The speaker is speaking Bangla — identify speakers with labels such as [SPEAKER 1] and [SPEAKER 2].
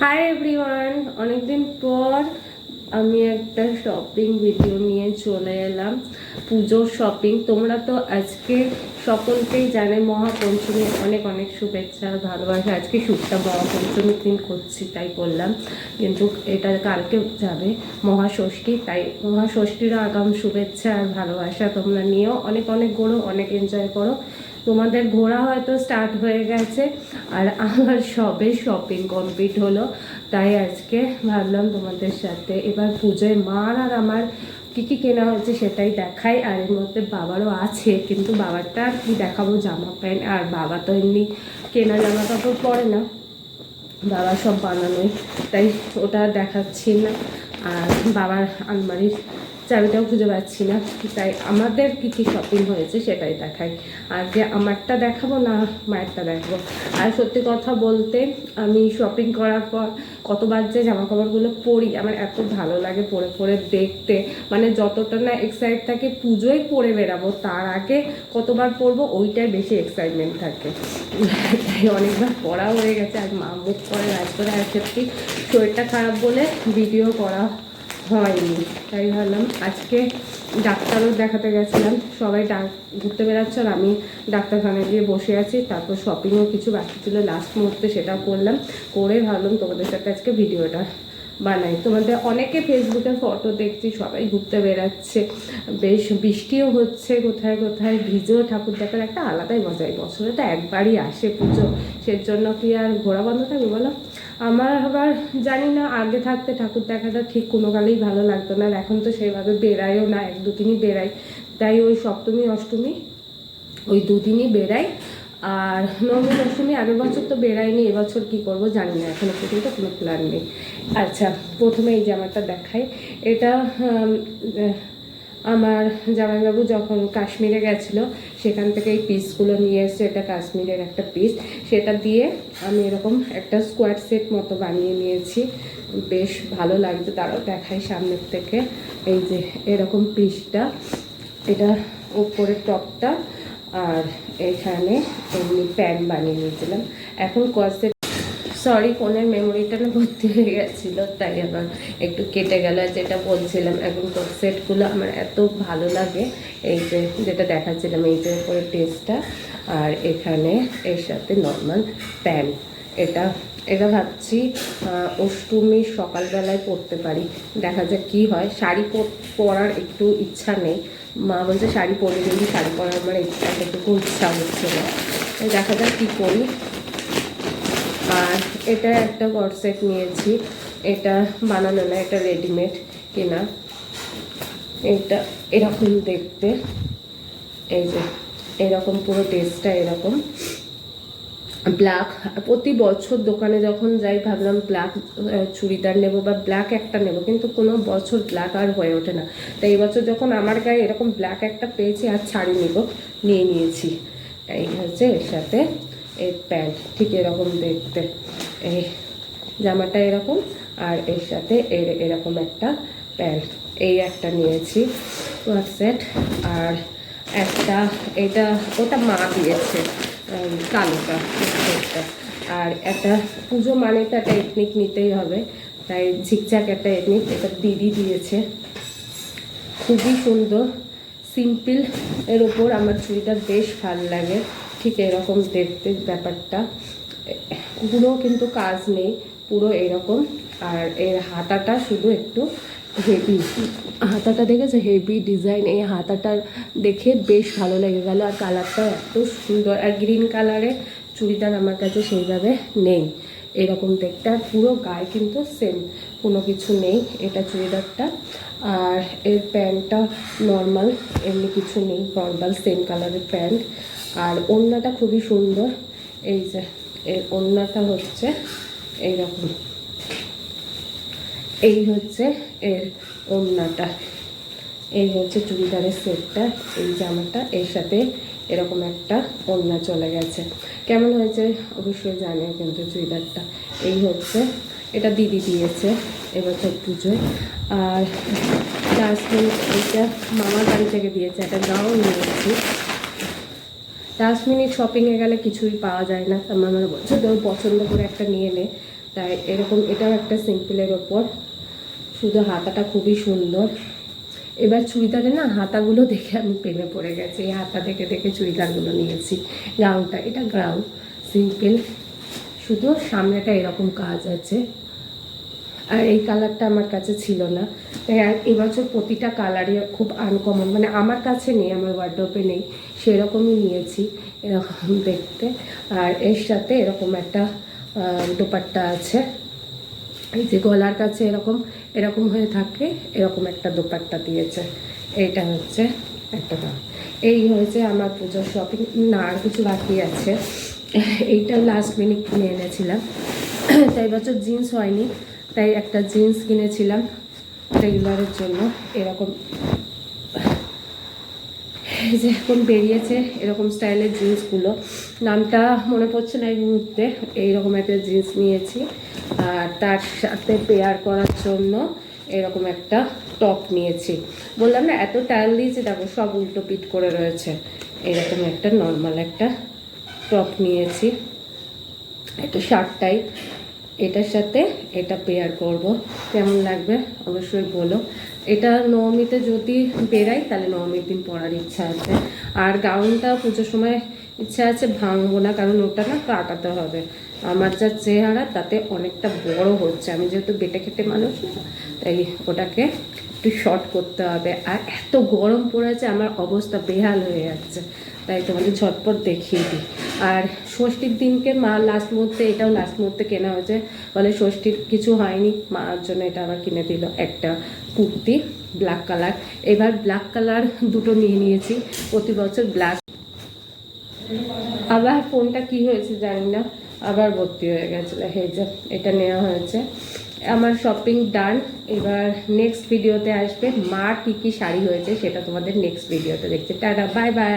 [SPEAKER 1] হাই এভরিওয়ান অনেকদিন পর আমি একটা শপিং ভিডিও নিয়ে চলে এলাম। পুজোর শপিং তোমরা তো আজকে সকলকেই জানে, মহাপঞ্চমীর অনেক অনেক শুভেচ্ছা ভালোবাসা। আজকে শুটটা মহাপঞ্চমীর দিন করছি, তাই করলাম কিন্তু এটা কালকে যাবে মহাষষ্ঠী, তাই মহাষষ্ঠীরও আগাম শুভেচ্ছা আর ভালোবাসা তোমরা নিয়েও। অনেক অনেক ঘোরো অনেক এনজয় করো। তোমাদের ঘোরা হয়তো স্টার্ট হয়ে গেছে, আর আমার সবে শপিং কমপ্লিট হলো, তাই আজকে ভাবলাম তোমাদের সাথে এবার পুজোয় মার আর আমার কি কি কেনা হয়েছে সেটাই দেখাই, আর এর মধ্যে বাবারও আছে, কিন্তু বাবারটা আর কি দেখাবো, জামা প্যান্ট, আর বাবা তো এমনি কেনা জামা কাপড় পরে না, বাবা সব বানানোই তাই ওটা দেখাচ্ছি না, আর বাবার আলমারির চাবিটাও খুঁজে পাচ্ছি না। তাই আমাদের কী কী শপিং হয়েছে সেটাই দেখাই। আর যে আমারটা দেখাবো না, মায়েরটা দেখব। আর সত্যি কথা বলতে আমি শপিং করার পর কতবার যে জামা কাপড়গুলো পরি, আমার এত ভালো লাগে পরে পরে দেখতে। মানে যতটা না এক্সাইট থাকে, পুজোয় পরে বেরাবো, তার আগে কতবার পরবো, ওইটাই বেশি এক্সাইটমেন্ট থাকে। তাই অনেকবার পড়া হয়ে গেছে, আর মা মুখ করে রাজ করে আর সত্যি শরীরটা খারাপ বলে ভিডিও করা হয়নি। তাই ভাবলাম আজকে ডাক্তারও দেখাতে গেছিলাম। সবাই ডাক ঘুরতে বেড়াচ্ছে আর আমি ডাক্তারখানায় গিয়ে বসে আছি। তারপর শপিংও কিছু বাকি ছিল। লাস্ট মুহূর্তে সেটা করলাম। করে ভাবলাম তোমাদের সাথে আজকে ভিডিওটা বানাই। তোমাদের অনেকে ফেসবুকে ফটো দেখছি, সবাই ঘুরতে বেড়াচ্ছে। বেশ বৃষ্টিও হচ্ছে, কোথায় কোথায় ভিজেও ঠাকুর দেখার একটা আলাদাই মজা এই তো একবারই আসে পুজো। সেজন্য কি আর ঘোরা বন্ধ থাকবে বলো? আমার আবার জানি না, আগে থাকতে ঠাকুর দেখাটা ঠিক কোনো কালেই ভালো লাগতো না। আর এখন তো সেইভাবে বেড়াইও না, এক দুদিনই বেড়াই। তাই ওই সপ্তমী, অষ্টমী, ওই দুদিনই বেড়াই। আর নবমী, দশমী আগের বছর তো বেড়াইনি এবছর কি করব জানি না, এখনও পর্যন্ত কোনো প্ল্যান নেই। আচ্ছা প্রথমে এই জামাটা দেখাই। এটা আমার জামাইবাবু যখন কাশ্মীরে গেছিল, সেখান থেকে এই পিসগুলো নিয়ে এসছে, এটা কাশ্মীরের একটা পিস সেটা দিয়ে আমি এরকম একটা স্কোয়ার সেট মতো বানিয়ে নিয়েছি। বেশ ভালো লাগছে, তারাও দেখাই সামনের থেকে। এই যে এরকম পিসটা এটা উপরের টপটা। আর এখানে এমনি প্যান বানিয়ে নিয়েছিলাম। এখন কষ্টের সরি ফোনের মেমোরিটা না ভর্তি হয়ে গেছিল, তাই আবার একটু কেটে গেল। যেটা বলছিলাম, এখন সেটগুলো আমার এত ভালো লাগে, এই যে যেটা দেখাচ্ছিলাম, এই যে ওপরে টেস্টটা আর এখানে এর সাথে নর্মাল প্যান্ট এটা এটা ভাবছি আহ, অষ্টমীর সকালবেলায় পরতে পারি। দেখা যাক কি হয়। শাড়ি পর- পরার একটু ইচ্ছা নেই। মা বলছে শাড়ি পরে যদি শাড়ি পরার আমার একটু ইচ্ছা হচ্ছে না। দেখা যাক কী করি। আর এটা একটা সেট নিয়েছি। এটা বানানো না এটা রেডিমেড কেনা। এটা এরকম দেখতে। এই যে এরকম পুরো টেস্টটা এরকম। ব্ল্যাক প্রতি বছর দোকানে যখন যাই ভাবলাম ব্ল্যাক চুড়িদার নেব বা ব্ল্যাক একটা নেব, কিন্তু কোনো বছর ব্ল্যাক আর হয়ে ওঠে না। তাই এই বছর যখন আমার গায়ে এরকম ব্ল্যাক একটা পেয়েছি আর শাড়ি নেব, নিয়ে নিয়েছি। এই হচ্ছে এর সাথে এই প্যান্ট, ঠিক এরকম দেখতে। এই জামাটা এরকম, আর এর সাথে এর এরকম একটা প্যান্ট। এই একটা নিয়েছি সেট আর একটা, এটা, ওটা মা দিয়েছে। কালোটা আর একটা পুজো মানে তো একটা এথনিক নিতেই হবে। তাই ঝিকঝাক একটা এথনিক এটা দিদি দিয়েছে। খুবই সুন্দর সিম্পল এর ওপর আমার চুড়িটা বেশ ভালো লাগে। ঠিক এরকম দেখতে ব্যাপারটা। পুরো কিন্তু কাজ নেই। পুরো এরকম। আর এর হাতাটা শুধু একটু হেভি হাতাটা দেখেছে? হেভি ডিজাইন এই হাতাটা দেখে বেশ ভালো লেগে গেল। আর কালারটা এত সুন্দর। আর গ্রিন কালারে চুড়িদার আমার কাছে সেইভাবে নেই। এরকম দেখতে। আর পুরো গায়ে কিন্তু সেম কোনো কিছু নেই এটা চুড়িদারটা। আর এর প্যান্টটা নর্মাল এমনি কিছু নেই। নর্মাল সেম কালারের প্যান্ট। আর ওড়নাটা খুবই সুন্দর। এই যে, এর ওড়নাটা হচ্ছে এইরকম। এই হচ্ছে এর ওড়নাটা। এই হচ্ছে চুড়িদারের সেটটা, এই জামাটা। এর সাথে এরকম একটা ওড়না চলে গেছে। কেমন হয়েছে? অবশ্যই জানে কিন্তু চুড়িদারটা। এই হচ্ছে, এটা দিদি দিয়েছে এবছর পুজোয়। আর ডাস্টবিন এটা মামার বাড়ি থেকে দিয়েছে একটা গাউন নিয়েছি। লাস্ট মিনিট শপিংয়ে গেলে কিছুই পাওয়া যায় না। আমার বলছে, তোর পছন্দ করে একটা নিয়ে নে। তাই এরকম, এটাও একটা সিম্পলের ওপর। শুধু হাতাটা খুবই সুন্দর। এবার চুড়িদারে না হাতাগুলো দেখে আমি প্রেমে পড়ে গেছি। এই হাতা দেখে দেখে চুড়িদারগুলো নিয়েছি। গাউনটা, এটা গাউন সিম্পল শুধু সামনেটা এরকম কাজ আছে। আর এই কালারটা আমার কাছে ছিল না। তাই এবছর প্রতিটা কালারই খুব আনকমন মানে আমার কাছে নেই, আমার ওয়ার্ড্রোপে নেই, সেরকমই নিয়েছি এরকম দেখতে। আর এর সাথে এরকম একটা দোপাট্টা আছে। এই যে গলার কাছে এরকম এরকম হয়ে থাকে, এরকম একটা দোপাট্টা দিয়েছে। এইটা হচ্ছে একটা দাম এই হয়েছে আমার পুজোর শপিং না, আর কিছু বাকি আছে। এইটা লাস্ট মিনিট কিনে এনেছিলাম। তাই বছর জিন্স হয়নি। তাই একটা জিন্স কিনেছিলাম রেগুলারের জন্য। এরকম যে এখন বেরিয়েছে এরকম স্টাইলের জিন্সগুলো। নামটা মনে পড়ছে না এই মুহূর্তে। এইরকম একটা জিন্স নিয়েছি। আর তার সাথে পেয়ার করার জন্য এরকম একটা টপ নিয়েছি। বললাম না, এত টাইল দিয়েছে, দেখো সব উল্টো পিট করে রয়েছে। এরকম একটা নর্মাল একটা টপ নিয়েছি। একটা শার্ট টাইপ এটার সাথে এটা পেয়ার করব। কেমন লাগবে অবশ্যই বলো। এটা নবমীতে যদি বেরাই, তাহলে নবমীর দিন পরার ইচ্ছা আছে। আর গাউনটা পুজোর সময় ইচ্ছা আছে ভাঙবো না, কারণ ওটা না কাটাতে হবে। আমার যা চেহারা, তাতে অনেকটা বড় হচ্ছে। আমি যেহেতু বেটে খেটে মানুষ না, তাই ওটাকে একটু শর্ট করতে হবে। আর এত গরম পড়েছে, আমার অবস্থা বেহাল হয়ে যাচ্ছে। তাই তোমাদের ঝটপট দেখিয়ে দিই। আর ষষ্ঠীর দিনকে মা লাস্ট মুহূর্তে, এটাও লাস্ট মুহূর্তে কেনা হয়েছে। বলে ষষ্ঠীর কিছু হয়নি, মার জন্য এটা আবার কিনে দিল একটা কুর্তি ব্ল্যাক কালার এবার ব্ল্যাক কালার দুটো নিয়ে নিয়েছি, প্রতি বছর ব্ল্যাক আবার ফোনটা কি হয়েছে জানি না, আবার ভর্তি হয়ে গেছিল এই যে, এটা নেওয়া হয়েছে। আমার শপিং ডান এবার নেক্সট ভিডিওতে আসবে, মার কী কী শাড়ি হয়েছে সেটা তোমাদের নেক্সট ভিডিওতে দেখছে টাটা বাই বাই